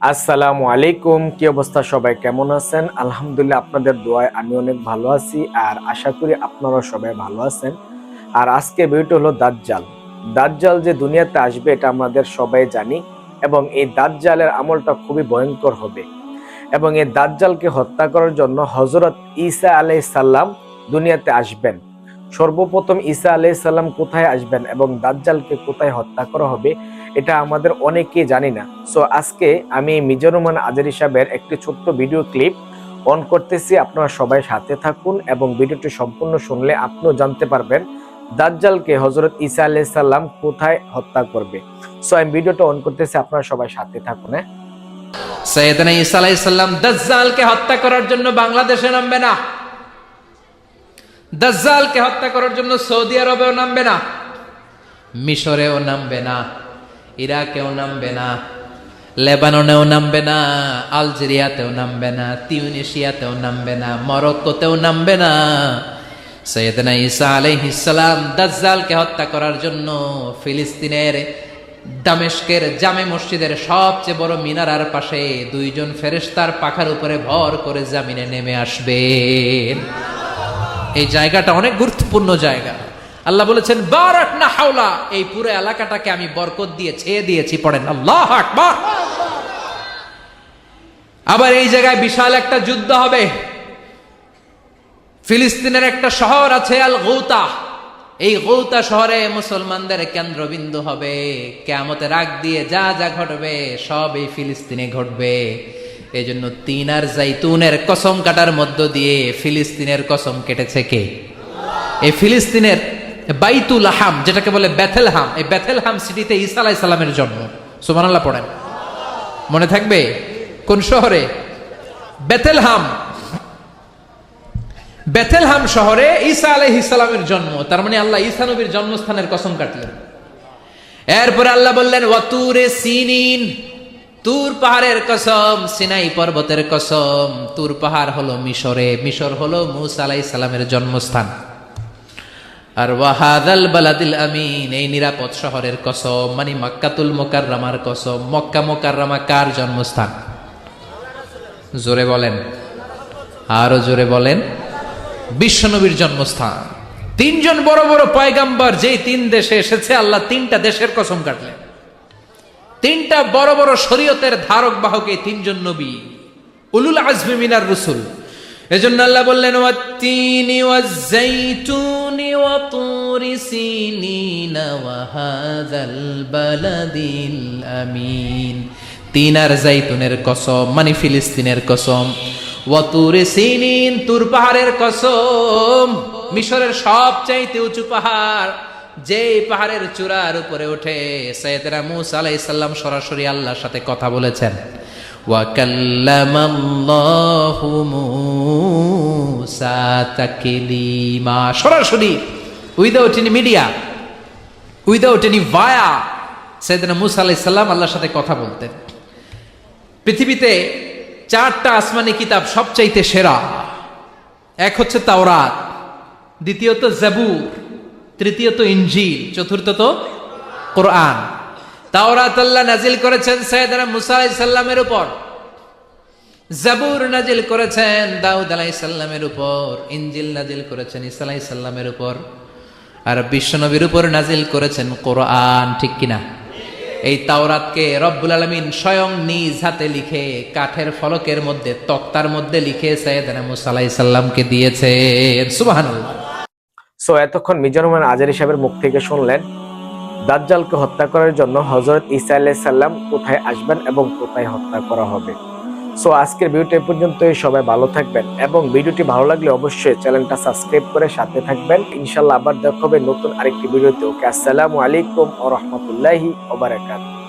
আসসালামু আলাইকুম, কি অবস্থা সবাই? কেমন আছেন? আলহামদুলিল্লাহ, আপনাদের দোয়ায় আমি অনেক ভালো আছি আর আশা করি আপনারাও সবাই ভালো আছেন। আর আজকে ভিডিওটা হলো দাজ্জাল। দাজ্জাল যে দুনিয়াতে আসবে, এটা আমাদের সবাই জানি এবং এই দাজ্জালের আমলটা খুবই ভয়ঙ্কর হবে। এবং এই দাজ্জালকে হত্যা করার জন্য হজরত ঈসা আলাইহিস সালাম দুনিয়াতে আসবেন। সর্বপ্রথম ঈসা আলাইহিস সালাম কোথায় আসবেন এবং দাজ্জালকে কোথায় হত্যা করা হবে, এটা আমাদের অনেকেই জানি না। সো আজকে আমি মিজানুর রহমান আজারি সাহেবের একটি ছোট্ট ভিডিও ক্লিপ অন করতেছি, আপনারা সবাই সাথে থাকুন এবং ভিডিওটি সম্পূর্ণ শুনলে আপনিও জানতে পারবেন দাজ্জালকে হজরত ঈসা আলাইহিস সালাম কোথায় হত্যা করবে। সো আমি ভিডিওটা অন করতেছি, আপনারা সবাই সাথে থাকুন হ্যাঁ? সৈয়দনা ঈসা আলাইহিস সালাম দাজ্জালকে হত্যা করার জন্য বাংলাদেশে নামবে না। দাজ্জালকে হত্যা করার জন্য সৌদি আরবেও নামবে না, মিশরেও নামবে না, ইরাকেও নামবে না, লেবাননেও নামবে না, আলজেরিয়াতেও নামবে না, তিউনেশিয়াতেও নামবে না, মরক্কোতেও নামবে না। সৈয়দনা ঈসা আলাইহিস সালাম দাজ্জালকে হত্যা করার জন্য ফিলিস্তিনের, দামেস্কের জামে মসজিদের সবচেয়ে বড় মিনারার পাশে দুইজন ফেরেশতার পাখার উপরে ভর করে জামিনে নেমে আসবেন এই জায়গাটা অনেক গুরুত্বপূর্ণ জায়গা। আল্লাহ বলেছেন, বারাক না হাওলা এই পুরো এলাকাটাকে আমি বরকত দিয়ে ছেয়ে দিয়েছি, পড়েন, আল্লাহ আকবার! আবার এই জায়গায় বিশাল একটা যুদ্ধ হবে। ফিলিস্তিনের একটা শহর আছে আল গৌতা এই গৌতা শহরে মুসলমানদের কেন্দ্রবিন্দু হবে। কেমতের রাগ দিয়ে যা যা ঘটবে সব এই ফিলিস্তিনে ঘটবে। এই জন্য তিন আর জাইতুনের কসম কাটার মধ্য দিয়ে ফিলিস্তিনের কসম কেটেছে কে? এই ফিলিস্তিনের বাইতুল হাম যেটাকে বলে বেথেলহাম, এই বেথেলহাম সিটিতে ঈসা আলাইহিস সালামের জন্ম। সুবহানাল্লাহ পড়েন। মনে থাকবে? কোন শহরে? বেথেলহাম। বেথেলহাম শহরে ঈসা আলাইহিস সালামের জন্ম। তার মানে আল্লাহ ঈসা নবীর জন্মস্থানের কসম কাটলেন। এরপরে আল্লাহ বললেন ওয়াতুরে সিনিন তুর পাহাড়ের কসম, সিনাই পর্বতের কসম। তুর পাহাড় হলো মিশরে, মিশর হলো মুসা আলাইহিস সালামের জন্মস্থান। আর ওয়াহাদাল বালাদিল আমিন, এই নিরাপদ শহরের কসম মানে মক্কাতুল মোকাররামার কসম। মক্কা মোকাররামা কার জন্মস্থান? জোরে বলেন। আরও জোরে বলেন। বিশ্বনবীর জন্মস্থান। তিনজন বড় বড় পয়গাম্বার, যেই তিন দেশে এসেছে, আল্লাহ তিনটা দেশের কসম কাটলেন। তিনটা বড় বড় শরীয়তের ধারক বাহক তিনজন নবী, উলুল আজমি মিনার রসুল। এজন্য আল্লাহ বললেন, ওয়াত্তিনি ওয়াজ্জাইতুনি ওয়া তুরি সিনিনা ওয়া হাযাল বালাদিল আমিন। তিন আর জাইতুনের কসম মানে ফিলিস্তিনের কসম। ওয়া সিনিন, তুর পাহাড়ের কসম, মিশরের সবচাইতে উঁচু পাহাড়। যে পাহাড়ের চূড়ার উপরে উঠে সৈয়দরা মুসা আলাই সাল্লাম সরাসরি আল্লাহর সাথে কথা বলেছেন। সরাসরি without any media without any via Syedna Musa আলাই সাল্লাম আল্লাহর সাথে কথা বলতেন। পৃথিবীতে চারটা আসমানি কিতাব সবচাইতে সেরা। এক হচ্ছে তাওরাত, দ্বিতীয়ত জাবুর তৃতীয়ত ইনজিল, চতুর্থত কোরআন। তাওরাত আল্লাহ নাজিল করেছেন সৈয়দনা মুসা আলাইহিস উপর। জাবুর নাজিল করেছেন দাউদ আলাইহিস সালামের উপর। ইনজিল নাজিল করেছেন ঈসা আলাইহিস উপর। আর বিশ্বনবীর উপর নাজিল করেছেন কোরআন, ঠিক কিনা? এই তাওরাতকে রব্বুল আলমিন স্বয়ং নিজ হাতে লিখে, কাঠের ফলকের মধ্যে, তক্তার মধ্যে লিখে সৈয়দনা মুসা আলাইহিস সালামকে দিয়েছেন। সুবহানাল্লাহ। সো এতক্ষণ মিজানুর রহমান আজারি সাহেবের মুখ থেকে শুনলেন, দাজ্জালকে হত্যা করার জন্য হজরত ঈসা আলাইহিস সালাম কোথায় আসবেন এবং কোথায় হত্যা করা হবে। সো আজকের ভিডিওটি পর্যন্তই, সবাই ভালো থাকবেন এবং ভিডিওটি ভালো লাগলে অবশ্যই চ্যানেলটা সাবস্ক্রাইব করে সাথে থাকবেন। ইনশাল্লাহ আবার দেখা হবে নতুন আরেকটি ভিডিওতে ওকে, আসসালামু আলাইকুম ও রহমতুল্লাহি ওবারাকাতুহু